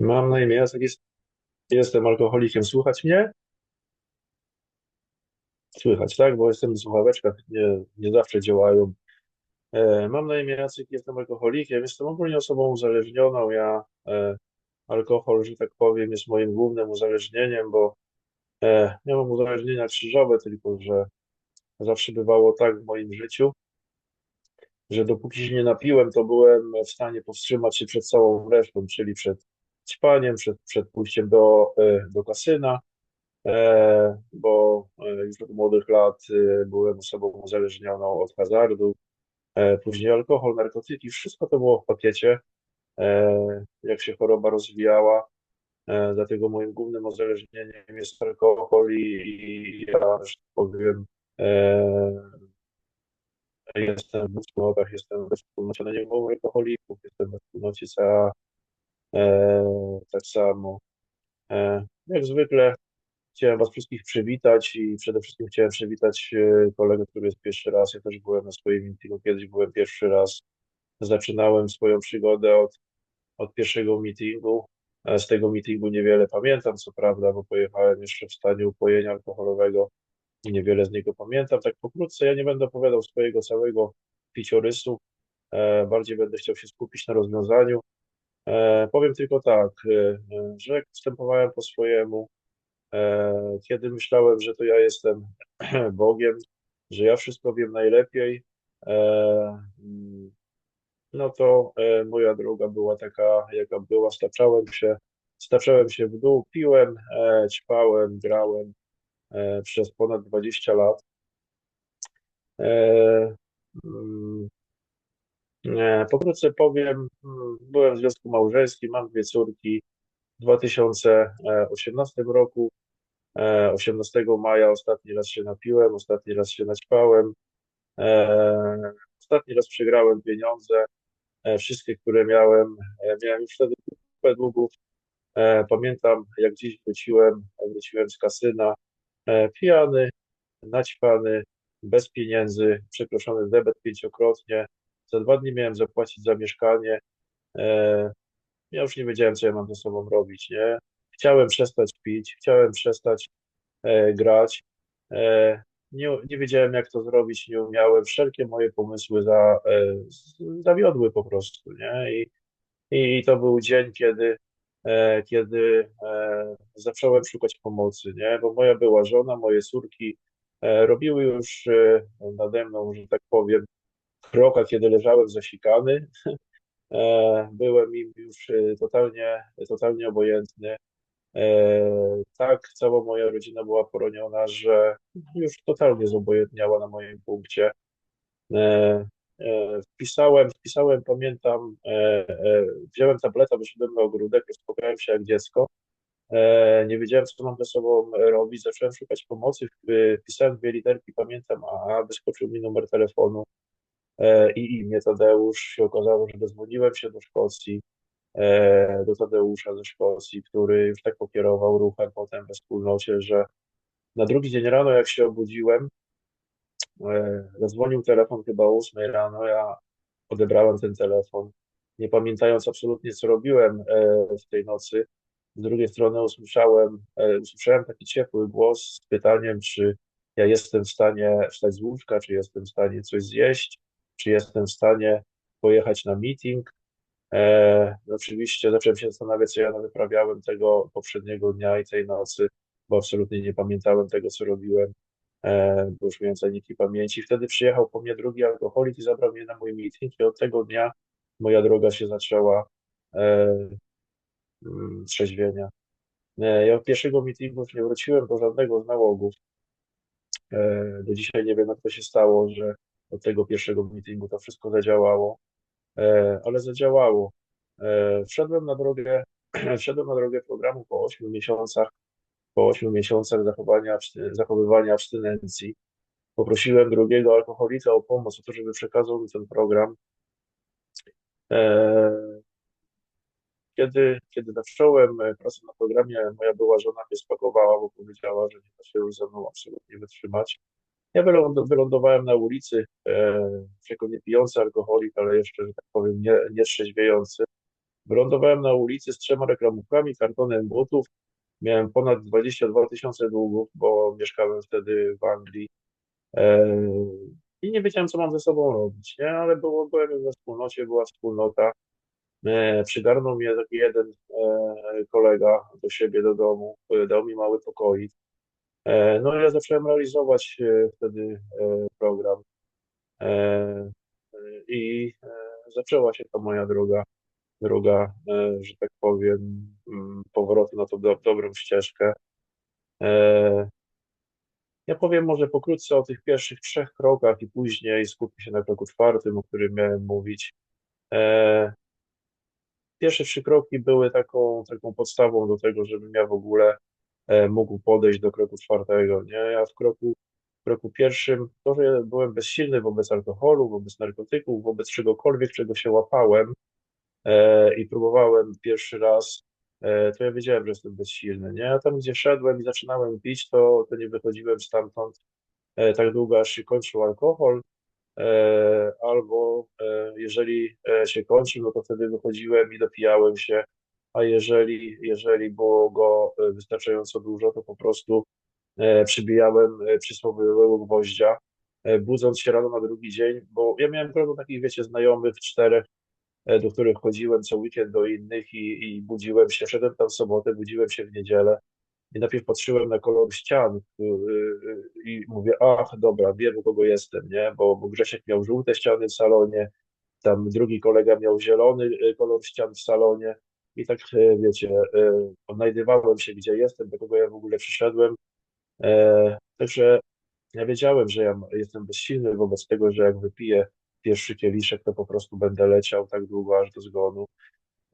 Mam na imię Jacek, jest, jestem alkoholikiem. Słuchać mnie? Słychać, tak? Bo jestem w słuchaweczkach, nie, nie zawsze działają. E, mam na imię Jacek, jestem alkoholikiem. Jestem ogólnie osobą uzależnioną. Ja e, alkohol, że tak powiem, jest moim głównym uzależnieniem, bo e, nie mam uzależnienia krzyżowe, tylko że zawsze bywało tak w moim życiu, że dopóki się nie napiłem, to byłem w stanie powstrzymać się przed całą resztą, czyli przed ćpaniem, przed, przed pójściem do, e, do kasyna e, bo e, już od młodych lat byłem osobą uzależnioną od hazardu, później alkohol, narkotyki, wszystko to było w pakiecie, jak się choroba rozwijała, dlatego moim głównym uzależnieniem jest alkohol i, ja, że tak powiem, jestem w wspólnotach, jestem we wspólnocie alkoholików, jestem we wspólnocie CA, tak samo. E, jak zwykle Chciałem Was wszystkich przywitać i przede wszystkim chciałem przywitać e, kolegę, który jest pierwszy raz. Ja też byłem na swoim meetingu, kiedyś byłem pierwszy raz. Zaczynałem swoją przygodę od, od pierwszego meetingu. E, Z tego meetingu niewiele pamiętam, co prawda, bo pojechałem jeszcze w stanie upojenia alkoholowego i niewiele z niego pamiętam. Tak pokrótce, ja nie będę opowiadał swojego całego piciorysu, e, bardziej będę chciał się skupić na rozwiązaniu. E, Powiem tylko tak, e, że wstępowałem po swojemu, E, Kiedy myślałem, że to ja jestem Bogiem, że ja wszystko wiem najlepiej, mm, no to moja droga była taka, jaka była. Staczałem się, staczałem się w dół, piłem, ćpałem, grałem przez ponad 20 lat. Mm, Pokrótce powiem, mm, byłem w związku małżeńskim, mam dwie córki. W 2018 roku 18 maja ostatni raz się napiłem, ostatni raz się naćpałem, e, ostatni raz przegrałem pieniądze, e, wszystkie, które miałem, e, miałem już wtedy kupę długów. Pamiętam, jak dziś wróciłem, wróciłem z kasyna, pijany, naćpany, bez pieniędzy, przekroczony debet pięciokrotnie. Za dwa dni miałem zapłacić za mieszkanie. Ja już nie wiedziałem, co ja mam ze sobą robić, nie? Chciałem przestać pić, chciałem przestać e, grać. E, nie, nie wiedziałem, jak to zrobić, nie umiałem. Wszelkie moje pomysły za, e, zawiodły po prostu, nie? I, i to był dzień, kiedy, e, kiedy e, zacząłem szukać pomocy, nie? Bo moja była żona, moje córki e, robiły już e, nade mną, że tak powiem, kroka, kiedy leżałem zasikany. E, Byłem im już e, totalnie, totalnie obojętny. E, tak, cała moja rodzina była poroniona, że już totalnie zobojętniała na moim punkcie. Wpisałem, wpisałem, pamiętam, wziąłem tableta, wyszedłem na ogródek, uspokojałem się jak dziecko. Nie wiedziałem, co mam ze sobą robić, zacząłem szukać pomocy, wpisałem dwie literki, pamiętam, a wyskoczył mi numer telefonu i imię Tadeusz. Się okazało, że dozwoniłem się do Szkocji e, do Tadeusza ze Szkocji, który już tak pokierował ruchem potem we wspólnocie, że na drugi dzień rano, jak się obudziłem, e, zadzwonił telefon chyba o 8 rano, ja odebrałem ten telefon, nie pamiętając absolutnie, co robiłem e, w tej nocy. Z drugiej strony usłyszałem, e, usłyszałem taki ciepły głos z pytaniem, czy ja jestem w stanie wstać z łóżka, czy jestem w stanie coś zjeść, czy jestem w stanie pojechać na meeting, E, oczywiście zacząłem się zastanawiać, co ja wyprawiałem tego poprzedniego dnia i tej nocy, bo absolutnie nie pamiętałem tego, co robiłem, e, bo już miałem zaniki pamięci. Wtedy przyjechał po mnie drugi alkoholik i zabrał mnie na mój meeting i od tego dnia moja droga się zaczęła e, mm, trzeźwienia. E, ja od pierwszego meetingu nie wróciłem do żadnego z nałogów. E, do dzisiaj nie wiem, jak to się stało, że od tego pierwszego meetingu to wszystko zadziałało. E, ale zadziałało. E, wszedłem na drogę, wszedłem na drogę programu po 8 miesiącach, po 8 miesiącach zachowania, zachowywania abstynencji. Poprosiłem drugiego alkoholika o pomoc, o to, żeby przekazał mi ten program. E, kiedy, kiedy zacząłem pracę na programie, moja była żona mnie spakowała, bo powiedziała, że nie da się już ze mną absolutnie wytrzymać. Ja wylądowałem na ulicy e, jako nie pijący alkoholik, ale jeszcze, że tak powiem, nie, nie Wylądowałem na ulicy z trzema reklamówkami, kartonem butów. Miałem ponad 22 tysiące długów, bo mieszkałem wtedy w Anglii. E, I nie wiedziałem, co mam ze sobą robić, nie? Ale było, byłem we wspólnocie, była wspólnota. E, Przygarnął mnie taki jeden kolega do siebie, do domu, dał mi mały pokoik. E, No ja zacząłem realizować e, wtedy e, program. I zaczęła się ta moja droga, droga, że tak powiem, mm, powrotu na tą do, dobrą ścieżkę. Ja powiem może pokrótce o tych pierwszych trzech krokach i później skupię się na kroku czwartym, o którym miałem mówić. Pierwsze trzy kroki były taką, taką podstawą do tego, żebym ja w ogóle mógł podejść do kroku czwartego, nie? Ja w kroku, w kroku pierwszym, to, że byłem bezsilny wobec alkoholu, wobec narkotyków, wobec czegokolwiek, czego się łapałem e, i próbowałem pierwszy raz, e, to ja wiedziałem, że jestem bezsilny, nie? A tam, gdzie szedłem i zaczynałem pić, to, to nie wychodziłem stamtąd e, tak długo, aż się kończył alkohol, e, albo e, jeżeli e, się kończył, no to wtedy wychodziłem i dopijałem się, a jeżeli, jeżeli było go e, wystarczająco dużo, to po prostu e, przybijałem e, przysłowiowego gwoździa, budząc się rano na drugi dzień, bo ja miałem grono takich, wiecie, znajomych, czterech, do których chodziłem co weekend do innych i, i budziłem się, szedłem tam w sobotę, budziłem się w niedzielę i najpierw patrzyłem na kolor ścian i mówię, ach, dobra, wiem, u kogo jestem, nie? Bo, bo Grzesiek miał żółte ściany w salonie, tam drugi kolega miał zielony kolor ścian w salonie i tak, y, wiecie, y, odnajdywałem się, gdzie jestem, do kogo ja w ogóle przyszedłem. E, Także ja wiedziałem, że ja jestem bezsilny wobec tego, że jak wypiję pierwszy kieliszek, to po prostu będę leciał tak długo, aż do zgonu.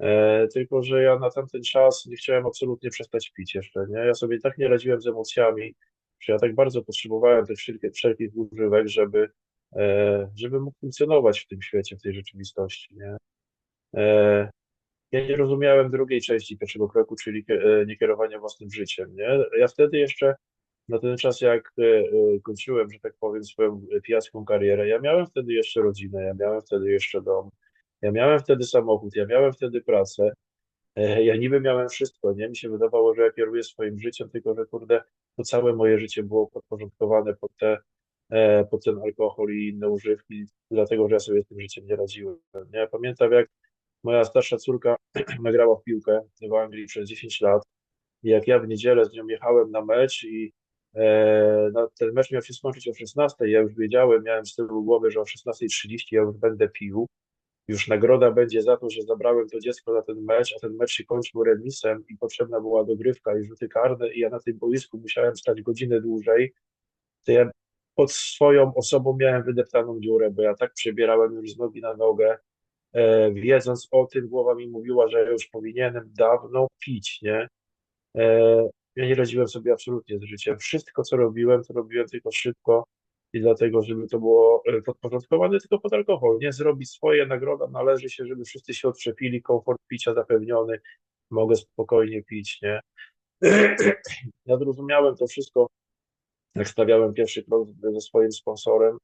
E, tylko, że ja na tamten czas nie chciałem absolutnie przestać pić jeszcze, nie? Ja sobie tak nie radziłem z emocjami, że ja tak bardzo potrzebowałem tych wszelkich, wszelkich używek, żeby, e, żeby mógł funkcjonować w tym świecie, w tej rzeczywistości, nie? E, ja nie rozumiałem drugiej części pierwszego kroku, czyli e, niekierowania własnym życiem, nie? Ja wtedy jeszcze, na ten czas, jak e, e, kończyłem, że tak powiem, swoją pijacką karierę, ja miałem wtedy jeszcze rodzinę, ja miałem wtedy jeszcze dom, ja miałem wtedy samochód, ja miałem wtedy pracę, Ja niby miałem wszystko, nie? Mi się wydawało, że ja kieruję swoim życiem, tylko że kurde, to całe moje życie było podporządkowane pod te, pod ten alkohol i inne używki, dlatego że ja sobie z tym życiem nie radziłem. Nie? Ja pamiętam, jak moja starsza córka grała w piłkę w Anglii przez 10 lat. I jak ja w niedzielę z nią jechałem na mecz i e, ten mecz miał się skończyć o 16, ja już wiedziałem, miałem z tyłu głowy, że o 16.30 ja już będę pił, już nagroda będzie za to, że zabrałem to dziecko na ten mecz, a ten mecz się kończył remisem i potrzebna była dogrywka i rzuty karne i ja na tym boisku musiałem stać godzinę dłużej, to ja pod swoją osobą miałem wydeptaną dziurę, bo ja tak przebierałem już z nogi na nogę, wiedząc o tym, głowa mi mówiła, że już powinienem dawno pić, nie? E, ja nie radziłem sobie absolutnie z życiem. Wszystko, co robiłem, to robiłem tylko szybko i dlatego, żeby to było e, podporządkowane tylko pod alkohol. Nie zrobić swoje, nagroda należy się, żeby wszyscy się odczepili, komfort picia zapewniony, mogę spokojnie pić, nie? Ja zrozumiałem to wszystko, jak stawiałem pierwszy krok ze swoim sponsorem.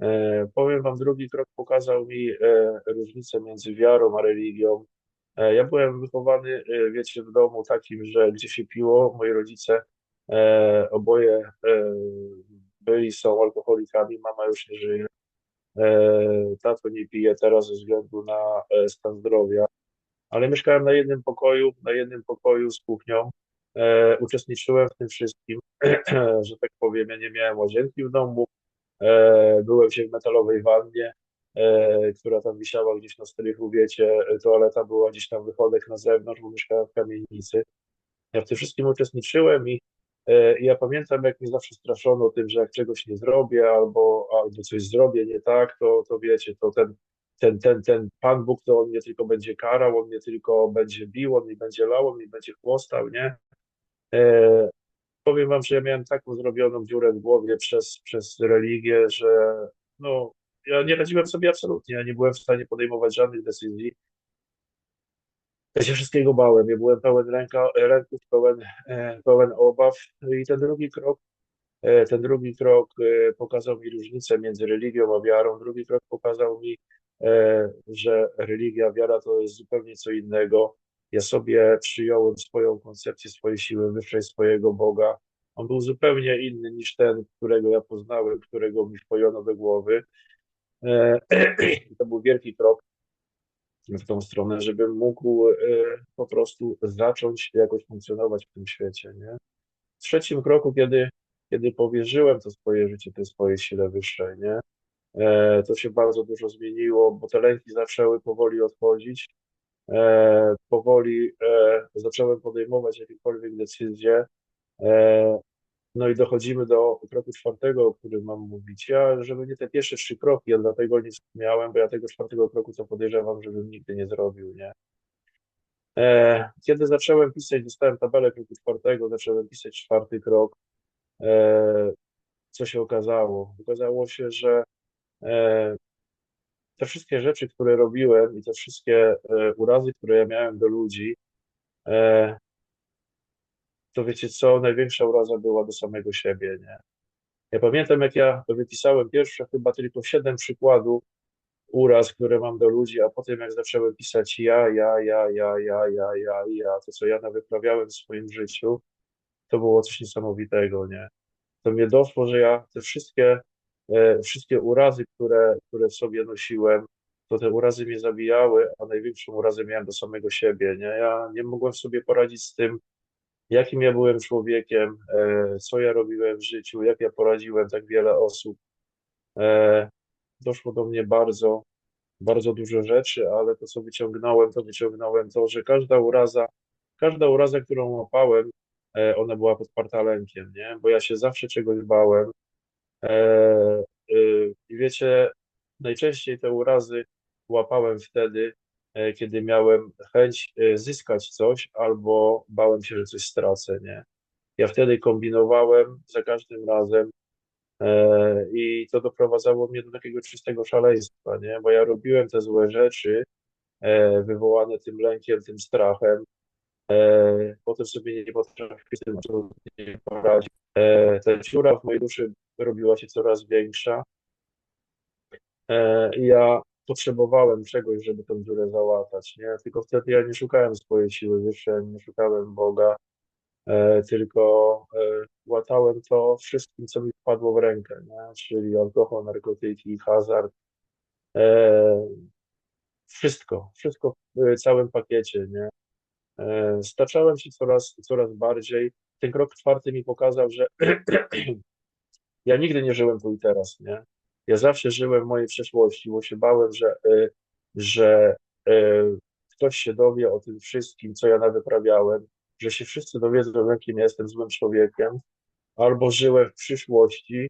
E, powiem wam, drugi krok pokazał mi e, różnicę między wiarą a religią. E, Ja byłem wychowany, wiecie, w domu takim, że gdzie się piło, moi rodzice oboje byli, są alkoholikami, mama już nie żyje, tato nie pije teraz ze względu na stan zdrowia, ale mieszkałem na jednym pokoju, na jednym pokoju z kuchnią, uczestniczyłem w tym wszystkim, że tak powiem, ja nie miałem łazienki w domu, byłem się w metalowej wannie, e, która tam wisiała gdzieś na strychu, wiecie, toaleta była gdzieś tam wychodek na zewnątrz, bo mieszkałem w kamienicy. Ja w tym wszystkim uczestniczyłem i e, i ja pamiętam, jak mnie zawsze straszono tym, że jak czegoś nie zrobię albo, albo coś zrobię nie tak, to, to wiecie, to ten, ten, ten, ten Pan Bóg, to on mnie tylko będzie karał, on mnie tylko będzie bił, on mi będzie lał, on mi będzie chłostał, nie? Powiem wam, że ja miałem taką zrobioną dziurę w głowie przez, przez religię, że no, ja nie radziłem sobie absolutnie, ja nie byłem w stanie podejmować żadnych decyzji. Ja się wszystkiego bałem, ja byłem pełen ręka, ręków, pełen, e, pełen obaw i ten drugi krok, e, ten drugi krok e, pokazał mi różnicę między religią a wiarą, drugi krok pokazał mi że religia, wiara to jest zupełnie co innego. Ja sobie przyjąłem swoją koncepcję swojej siły wyższej, swojego Boga. On był zupełnie inny niż ten, którego ja poznałem, którego mi wpojono do głowy. E, to był wielki krok w tą stronę, żebym mógł e, po prostu zacząć jakoś funkcjonować w tym świecie, nie? W trzecim kroku, kiedy, kiedy powierzyłem to swoje życie tej swojej sile wyższej, nie? E, to się bardzo dużo zmieniło, bo te lęki zaczęły powoli odchodzić. Powoli zacząłem podejmować jakiekolwiek decyzje. No i dochodzimy do kroku czwartego, o którym mam mówić. Ja, żeby nie te pierwsze trzy kroki, ja dlatego nie miałem, bo ja tego czwartego kroku, co podejrzewam, żebym nigdy nie zrobił, nie? E, kiedy zacząłem pisać, dostałem tabelę kroku czwartego, zacząłem pisać czwarty krok. E, co się okazało? Okazało się, że e, te wszystkie rzeczy, które robiłem i te wszystkie urazy, które ja miałem do ludzi, to wiecie co, największa uraza była do samego siebie, nie? Ja pamiętam, jak ja wypisałem pierwsze chyba tylko siedem przykładów uraz, które mam do ludzi, a potem jak zacząłem pisać ja, ja, ja, ja, ja, ja, ja, ja, to co ja wyprawiałem w swoim życiu, to było coś niesamowitego, nie? To mnie doszło, że ja te wszystkie, e, wszystkie urazy, które, które w sobie nosiłem, to te urazy mnie zabijały, a największą urazę miałem do samego siebie, nie? Ja nie mogłem sobie poradzić z tym, jakim ja byłem człowiekiem, e, co ja robiłem w życiu, jak ja poradziłem tak wiele osób. E, doszło do mnie bardzo, bardzo dużo rzeczy, ale to, co wyciągnąłem, to wyciągnąłem to, że każda uraza, każda uraza, którą łapałem, e, ona była podparta lękiem, nie? Bo ja się zawsze czegoś bałem. I wiecie, najczęściej te urazy łapałem wtedy, E, kiedy miałem chęć e, zyskać coś, albo bałem się, że coś stracę, nie? Ja wtedy kombinowałem za każdym razem e, i to doprowadzało mnie do takiego czystego szaleństwa, nie? Bo ja robiłem te złe rzeczy wywołane tym lękiem, tym strachem, potem sobie nie potrafiłem z tym poradzić. Ta dziura w mojej duszy robiła się coraz większa. Ja potrzebowałem czegoś, żeby tę dziurę załatać, nie? Tylko wtedy ja nie szukałem swojej siły wyższej, nie szukałem Boga, e, tylko e, łatałem to wszystkim, co mi wpadło w rękę, nie? Czyli alkohol, narkotyki, hazard, e, wszystko, wszystko w całym pakiecie, nie? E, staczałem się coraz, coraz bardziej. Ten krok czwarty mi pokazał, że ja nigdy nie żyłem tu i teraz, nie? Ja zawsze żyłem w mojej przeszłości, bo się bałem, że, y, że y, ktoś się dowie o tym wszystkim, co ja nawyprawiałem, że się wszyscy dowiedzą, jakim ja jestem złym człowiekiem, albo żyłem w przyszłości,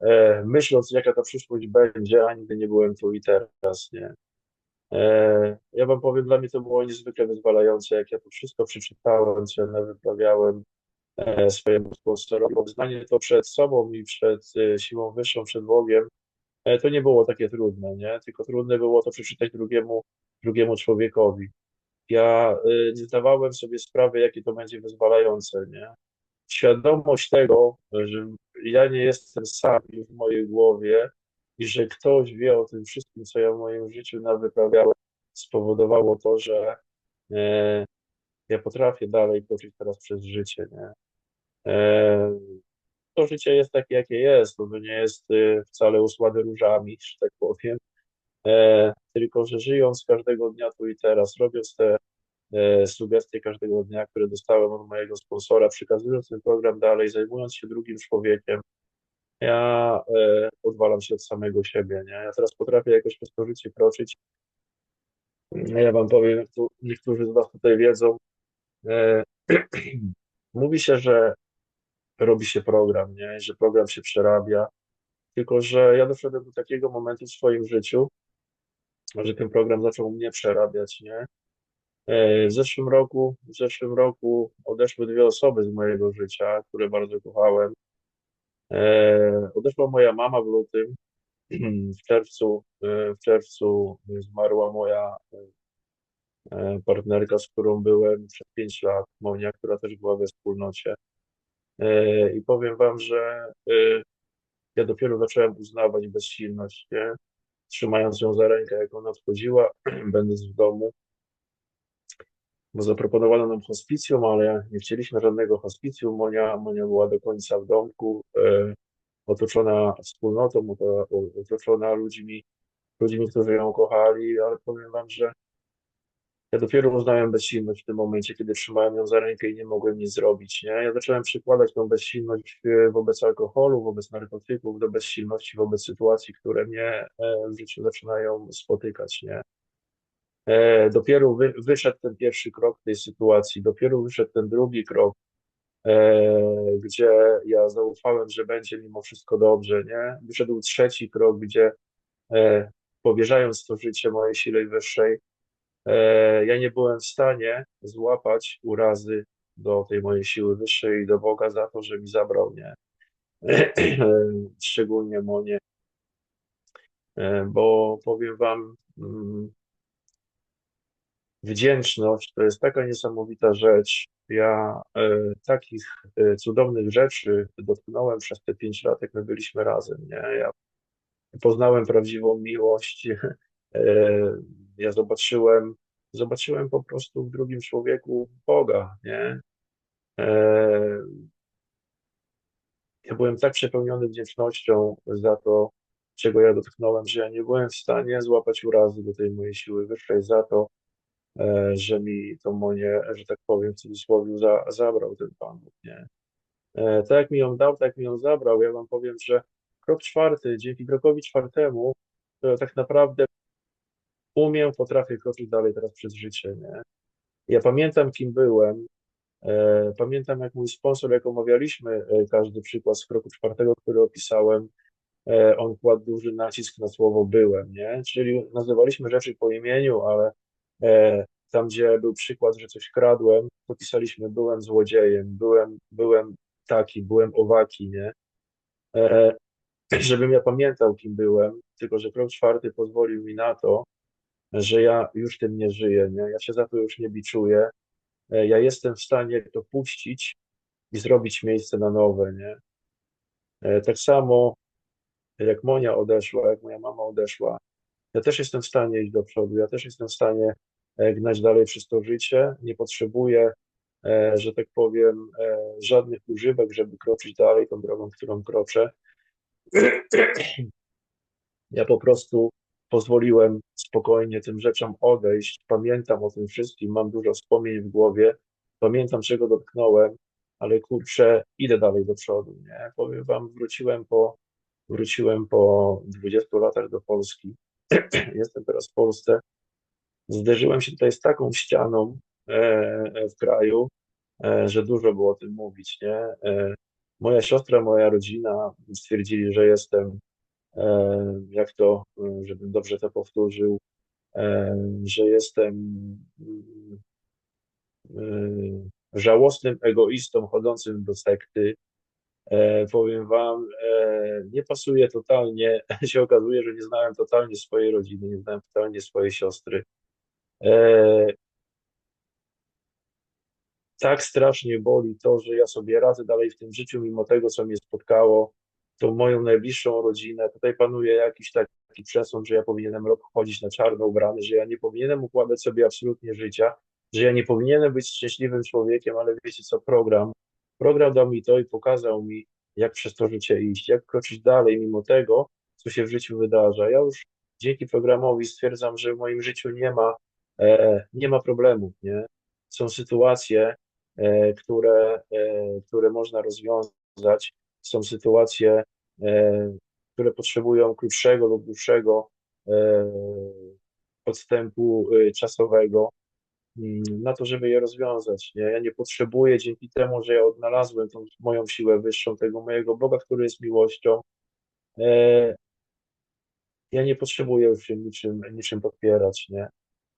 e, myśląc, jaka ta przyszłość będzie, a nigdy nie byłem tu i teraz, nie. E, ja wam powiem, dla mnie to było niezwykle wyzwalające, jak ja to wszystko przeczytałem, co ja nawyprawiałem swojemu sponsorowi. Znanie to przed sobą i przed siłą wyższą, przed Bogiem, E, to nie było takie trudne, nie? Tylko trudne było to przeczytać drugiemu, drugiemu człowiekowi. Ja nie zdawałem sobie sprawy, jakie to będzie wyzwalające, nie? Świadomość tego, że ja nie jestem sam w mojej głowie i że ktoś wie o tym wszystkim, co ja w moim życiu nawyprawiałem, spowodowało to, że e, ja potrafię dalej kroczyć teraz przez życie, nie? E, to życie jest takie, jakie jest. To nie jest y, wcale usłane różami, że tak powiem. E, tylko, że żyjąc każdego dnia tu i teraz, robiąc te e, sugestie każdego dnia, które dostałem od mojego sponsora, przekazując ten program dalej, zajmując się drugim człowiekiem, ja e, odwalam się od samego siebie, nie? Ja teraz potrafię jakoś przez to życie kroczyć. Ja wam powiem, niektórzy z was tutaj wiedzą, mówi się, że robi się program, nie? że program się przerabia. Tylko, że ja doszedłem do takiego momentu w swoim życiu, że ten program zaczął mnie przerabiać, nie? E, w zeszłym roku, w zeszłym roku odeszły dwie osoby z mojego życia, które bardzo kochałem. E, odeszła moja mama w lutym, w czerwcu, e, w czerwcu zmarła moja partnerka, z którą byłem przez pięć lat, Monia, która też była we wspólnocie. E, I powiem wam, że e, ja dopiero zacząłem uznawać bezsilność, nie? trzymając ją za rękę, jak ona wchodziła, będąc w domu, bo zaproponowano nam hospicjum, ale nie chcieliśmy żadnego hospicjum. Monia, Monia była do końca w domku, e, otoczona wspólnotą, otoczona ludźmi, ludźmi, którzy ją kochali, ale powiem wam, że ja dopiero uznałem bezsilność w tym momencie, kiedy trzymałem ją za rękę i nie mogłem nic zrobić, nie? Ja zacząłem przykładać tą bezsilność e, wobec alkoholu, wobec narkotyków, do bezsilności wobec sytuacji, które mnie e, w życiu zaczynają spotykać, nie? E, dopiero wy, wyszedł ten pierwszy krok tej sytuacji, dopiero wyszedł ten drugi krok, gdzie ja zaufałem, że będzie mimo wszystko dobrze, nie? Wyszedł trzeci krok, gdzie powierzając to życie mojej sile wyższej, ja nie byłem w stanie złapać urazy do tej mojej siły wyższej i do Boga za to, że mi zabrał mnie, szczególnie Monie, e, bo powiem Wam, mm, wdzięczność to jest taka niesamowita rzecz. Ja e, takich cudownych rzeczy dotknąłem przez te pięć lat, jak my byliśmy razem. Nie? Ja poznałem prawdziwą miłość, ja zobaczyłem, zobaczyłem po prostu w drugim człowieku Boga, nie? E, ja byłem tak przepełniony wdzięcznością za to, czego ja dotknąłem, że ja nie byłem w stanie złapać urazy do tej mojej siły wyższej za to, e, że mi to moje, że tak powiem, w cudzysłowie za, zabrał ten Pan nie? E, tak jak mi ją dał, tak jak mi ją zabrał, ja wam powiem, że krok czwarty, dzięki krokowi czwartemu, tak naprawdę umiem, potrafię kroczyć dalej teraz przez życie, nie? Ja pamiętam, kim byłem, e, pamiętam, jak mój sponsor, jak omawialiśmy e, każdy przykład z kroku czwartego, który opisałem, e, on kładł duży nacisk na słowo byłem, nie? Czyli nazywaliśmy rzeczy po imieniu, ale tam, gdzie był przykład, że coś kradłem, to pisaliśmy byłem złodziejem, byłem, byłem taki, byłem owaki, nie? Żebym ja pamiętał, kim byłem, tylko że krok czwarty pozwolił mi na to, że ja już tym nie żyję, nie? ja się za to już nie biczuję, e, ja jestem w stanie to puścić i zrobić miejsce na nowe, nie? E, tak samo jak Monia odeszła, jak moja mama odeszła, ja też jestem w stanie iść do przodu, ja też jestem w stanie e, gnać dalej przez to życie, nie potrzebuję, że tak powiem, żadnych używek, żeby kroczyć dalej tą drogą, którą kroczę. Ja po prostu pozwoliłem spokojnie tym rzeczom odejść. Pamiętam o tym wszystkim, mam dużo wspomnień w głowie, pamiętam czego dotknąłem, ale kurczę, idę dalej do przodu, nie? Powiem wam, wróciłem po, wróciłem po 20 latach do Polski. Jestem teraz w Polsce. Zderzyłem się tutaj z taką ścianą e, w kraju, e, że dużo było o tym mówić, nie? E, moja siostra, moja rodzina stwierdzili, że jestem E, jak to, e, żebym dobrze to powtórzył, e, że jestem żałosnym egoistą chodzącym do sekty. Powiem wam, nie pasuje totalnie, się okazuje, że nie znałem totalnie swojej rodziny, nie znałem totalnie swojej siostry. Tak strasznie boli to, że ja sobie radzę dalej w tym życiu, mimo tego, co mnie spotkało tą moją najbliższą rodzinę. Tutaj panuje jakiś taki przesąd, że ja powinienem rok chodzić na czarno ubrany, że ja nie powinienem układać sobie absolutnie życia, że ja nie powinienem być szczęśliwym człowiekiem, ale wiecie co, program, program dał mi to i pokazał mi, jak przez to życie iść, jak kroczyć dalej mimo tego, co się w życiu wydarza. Ja już dzięki programowi stwierdzam, że w moim życiu nie ma, e, nie ma problemów, nie? Są sytuacje, e, które, e, które można rozwiązać, są sytuacje, e, które potrzebują krótszego lub dłuższego e, odstępu e, czasowego mm, na to, żeby je rozwiązać. Nie? Ja nie potrzebuję dzięki temu, że ja odnalazłem tą moją siłę wyższą, tego mojego Boga, który jest miłością. Ja nie potrzebuję już się niczym, niczym podpierać, nie?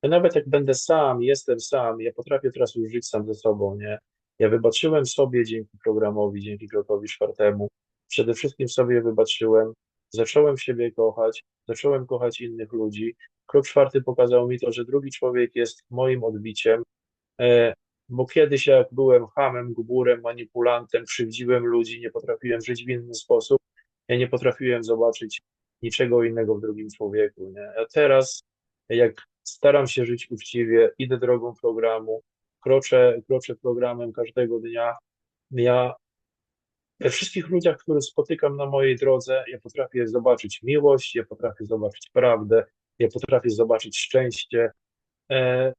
Ja nawet jak będę sam, jestem sam, ja potrafię teraz już żyć sam ze sobą, nie? Ja wybaczyłem sobie dzięki programowi, dzięki krokowi czwartemu, przede wszystkim sobie wybaczyłem, zacząłem siebie kochać, zacząłem kochać innych ludzi. Krok czwarty pokazał mi to, że drugi człowiek jest moim odbiciem, e, bo kiedyś jak byłem hamem, gburem, manipulantem, krzywdziłem ludzi, nie potrafiłem żyć w inny sposób, ja nie potrafiłem zobaczyć niczego innego w drugim człowieku, nie? A teraz, jak staram się żyć uczciwie, idę drogą programu, kroczę, kroczę programem każdego dnia, ja we wszystkich ludziach, których spotykam na mojej drodze, ja potrafię zobaczyć miłość, ja potrafię zobaczyć prawdę, ja potrafię zobaczyć szczęście. E,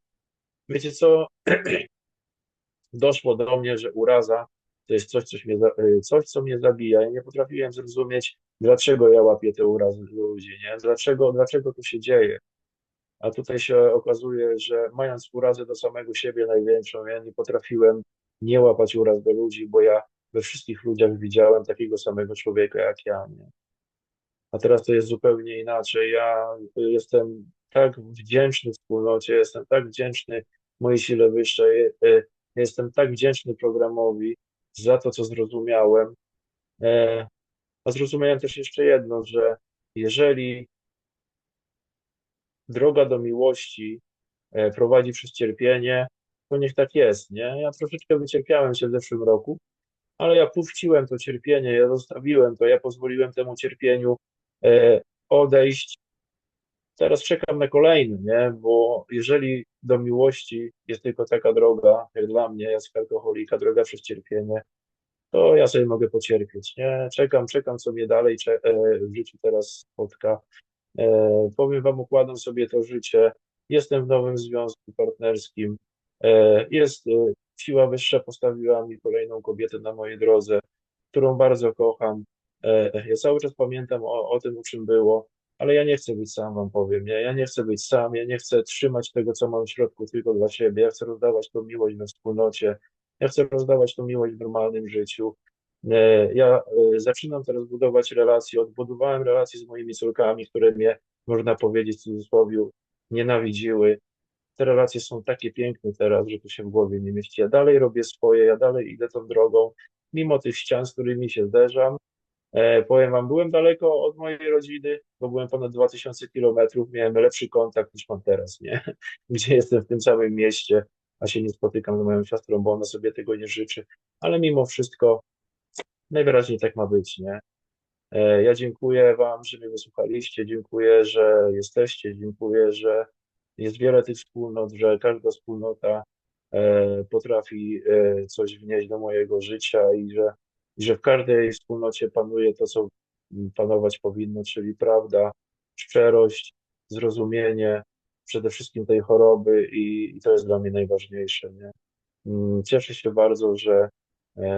wiecie co? Doszło do mnie, że uraza to jest coś, coś, mnie, e, coś, co mnie zabija. Ja nie potrafiłem zrozumieć, dlaczego ja łapię te urazy ludzi, nie? Dlaczego, dlaczego to się dzieje? A tutaj się okazuje, że mając urazę do samego siebie największą, ja nie potrafiłem nie łapać uraz do ludzi, bo ja we wszystkich ludziach widziałem takiego samego człowieka jak ja. Nie? A teraz to jest zupełnie inaczej. Ja jestem tak wdzięczny wspólnocie, jestem tak wdzięczny mojej sile wyższej, e, jestem tak wdzięczny programowi za to, co zrozumiałem. E, a zrozumiałem też jeszcze jedno, że jeżeli droga do miłości e, prowadzi przez cierpienie, to niech tak jest, nie? Ja troszeczkę wycierpiałem się w zeszłym roku, ale ja puściłem to cierpienie, ja zostawiłem to, ja pozwoliłem temu cierpieniu e, odejść. Teraz czekam na kolejny, nie? Bo jeżeli do miłości jest tylko taka droga, jak dla mnie, jest alkoholika, droga przez cierpienie, to ja sobie mogę pocierpieć, nie? Czekam, czekam, co mnie dalej e, w życiu teraz spotka. E, powiem Wam, układam sobie to życie. Jestem w nowym związku partnerskim. Jest siła wyższa postawiła mi kolejną kobietę na mojej drodze, którą bardzo kocham. E, ja cały czas pamiętam o, o tym, o czym było, ale ja nie chcę być sam, wam powiem. Ja, ja nie chcę być sam, ja nie chcę trzymać tego, co mam w środku, tylko dla siebie. Ja chcę rozdawać tą miłość we wspólnocie. Ja chcę rozdawać tą miłość w normalnym życiu. E, ja e, zaczynam teraz budować relacje. Odbudowałem relacje z moimi córkami, które mnie, można powiedzieć w cudzysłowie, nienawidziły te relacje są takie piękne teraz, że to się w głowie nie mieści. Ja dalej robię swoje, ja dalej idę tą drogą, mimo tych ścian, z którymi się zderzam. E, powiem wam, byłem daleko od mojej rodziny, bo byłem ponad 2000 kilometrów, miałem lepszy kontakt niż mam teraz, nie? Gdzie jestem w tym samym mieście, a się nie spotykam z moją siostrą, bo ona sobie tego nie życzy, ale mimo wszystko najwyraźniej tak ma być, nie? E, ja dziękuję wam, że mnie wysłuchaliście, dziękuję, że jesteście, dziękuję, że jest wiele tych wspólnot, że każda wspólnota e, potrafi e, coś wnieść do mojego życia i że, i że w każdej wspólnocie panuje to, co panować powinno, czyli prawda, szczerość, zrozumienie przede wszystkim tej choroby i, i to jest dla mnie najważniejsze. Nie? Mm, cieszę się bardzo, że,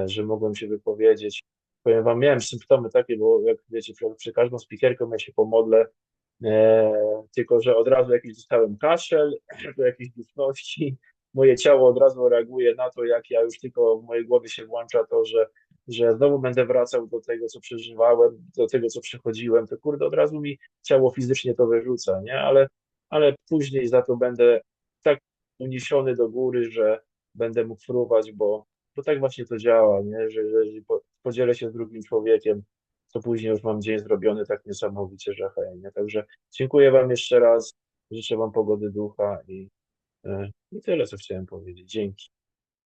że mogłem się wypowiedzieć. Powiem wam, miałem symptomy takie, bo jak wiecie, przy, każdą spikerką ja się pomodlę, E, tylko że od razu jakiś dostałem kaszel, do jakiejś duszności. Moje ciało od razu reaguje na to, jak ja już tylko w mojej głowie się włącza to, że, że znowu będę wracał do tego, co przeżywałem, do tego, co przechodziłem, to kurde, od razu mi ciało fizycznie to wyrzuca, nie? Ale, ale później za to będę tak uniesiony do góry, że będę mógł fruwać, bo, bo tak właśnie to działa, nie? Że, że podzielę się z drugim człowiekiem, to później już mam dzień zrobiony tak niesamowicie, że hej, Także dziękuję Wam jeszcze raz, życzę Wam pogody ducha i, e, i tyle, co chciałem powiedzieć. Dzięki.